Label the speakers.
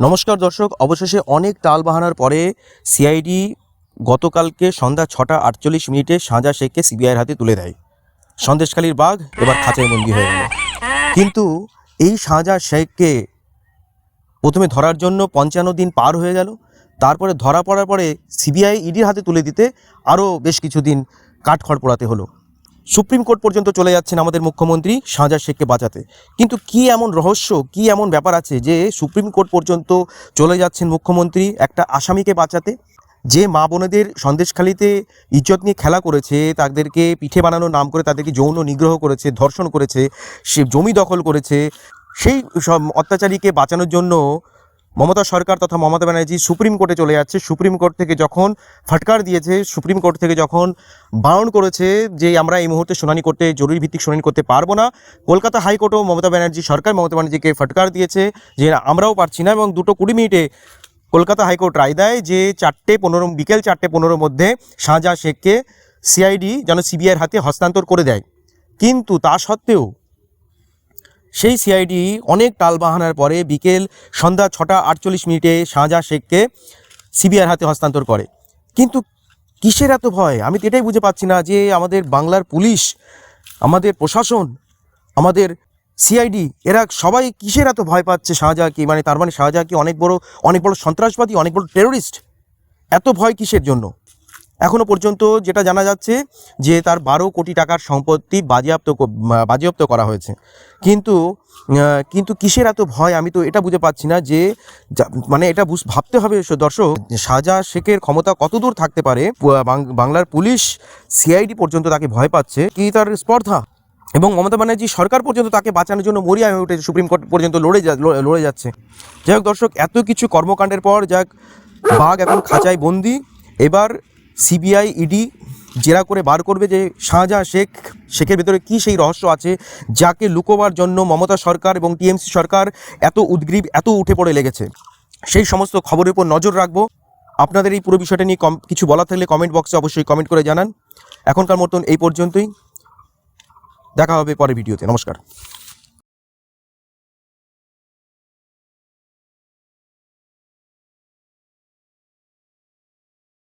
Speaker 1: নমস্কার দর্শক, অবশেষে অনেক টাল বাহানার পরে সিআইডি গতকালকে সন্ধ্যা ছটা আটচল্লিশ মিনিটে সাজা শেখকে সিবিআইয়ের হাতে তুলে দেয়। সন্দেশখালীর বাঘ এবার খাঁচায় বন্দি হয়ে গেল। কিন্তু এই শাহজা শেখকে প্রথমে ধরার জন্য পঞ্চান্ন দিন পার হয়ে গেল। তারপরে ধরা পড়ার পরে সিবিআই ইডির হাতে তুলে দিতে আরও বেশ কিছুদিন কাঠখড় পোড়াতে হলো। সুপ্রিম কোর্ট পর্যন্ত চলে যাচ্ছেন আমাদের মুখ্যমন্ত্রী শাহজাদ শেখকে বাঁচাতে। কিন্তু কি এমন রহস্য, কি এমন ব্যাপার আছে যে সুপ্রিম কোর্ট পর্যন্ত চলে যাচ্ছেন মুখ্যমন্ত্রী একটা আসামিকে বাঁচাতে? যে মা বোনেদের সন্দেশখালিতে ইজ্জত নিয়ে খেলা করেছে, তাদেরকে পিঠে বানানোর নাম করে তাদেরকে যৌন নিগ্রহ করেছে, ধর্ষণ করেছে, সে জমি দখল করেছে, সেই সব অত্যাচারীকে বাঁচানোর জন্য মমতা সরকার তথা মমতা ব্যানার্জি সুপ্রিম কোর্টে চলে যাচ্ছে। সুপ্রিম কোর্ট থেকে যখন ফাটকার দিয়েছে, সুপ্রিম কোর্ট থেকে যখন বারণ করেছে যে আমরা এই মুহূর্তে শুনানি করতে জরুরি ভিত্তিক শুনানি করতে পারব না, কলকাতা হাইকোর্টও মমতা ব্যানার্জি, সরকার মমতা ব্যানার্জিকে ফাটকার দিয়েছে যে আমরাও পারছি না এবং দুটো কুড়ি মিনিটে কলকাতা হাইকোর্ট রায় দেয় যে চারটে পনেরো, বিকেল চারটে পনেরোর মধ্যে শাহজাহ শেখকে সিআইডি, যেন সিবিআইয়ের হাতে হস্তান্তর করে দেয়। কিন্তু তা সত্ত্বেও সেই সিআইডি অনেক টালবাহানার পরে বিকেল সন্ধ্যা ছটা আটচল্লিশ মিনিটে শাহজাহ শেখকে সিবিআইয়ের হাতে হস্তান্তর করে। কিন্তু কিসের এত ভয়? আমি তো এটাই বুঝে পাচ্ছি না যে আমাদের বাংলার পুলিশ, আমাদের প্রশাসন, আমাদের সিআইডি এরা সবাই কিসের এত ভয় পাচ্ছে শাহজাহাকে মানে তার মানে শাহজাহ কি অনেক বড় অনেক বড় সন্ত্রাসবাদী, অনেক বড় টেরোরিস্ট এত ভয় কিসের জন্য? এখনও পর্যন্ত যেটা জানা যাচ্ছে যে তার বারো কোটি টাকার সম্পত্তি বাজেয়াপ্ত বাজেয়াপ্ত করা হয়েছে। কিন্তু কিন্তু কিসের এত ভয় আমি তো এটা বুঝে পাচ্ছি না যে মানে এটা ভাবতে হবে দর্শক, শাহজাহ শেখের ক্ষমতা কতদূর থাকতে পারে? বাংলার পুলিশ সিআইডি পর্যন্ত তাকে ভয় পাচ্ছে। কি তার স্পর্ধা? এবং মমতা ব্যানার্জি সরকার পর্যন্ত তাকে বাঁচানোর জন্য মরিয়া হয়ে উঠেছে, সুপ্রিম কোর্ট পর্যন্ত লড়ে- লড়ে যাচ্ছে। যাই হোক দর্শক, এত কিছু কর্মকাণ্ডের পর, যাক, বাঘ এখন খাঁচায় বন্দি। এবার সিবিআই ইডি জেরা করে বার করবে যে শাহজাহ শেখ, শেখের ভেতরে কী সেই রহস্য আছে যাকে লুকোবার জন্য মমতা সরকার এবং টিএমসি সরকার এত উদ্গ্রীব, এত উঠে পড়ে লেগেছে? সেই সমস্ত খবরের উপর নজর রাখব। আপনাদের এই পুরো বিষয়টা নিয়ে কম, কিছু বলা থাকলে কমেন্ট বক্সে অবশ্যই কমেন্ট করে জানান। এখনকার মতন এই পর্যন্তই। দেখা হবে পরে ভিডিওতে। নমস্কার।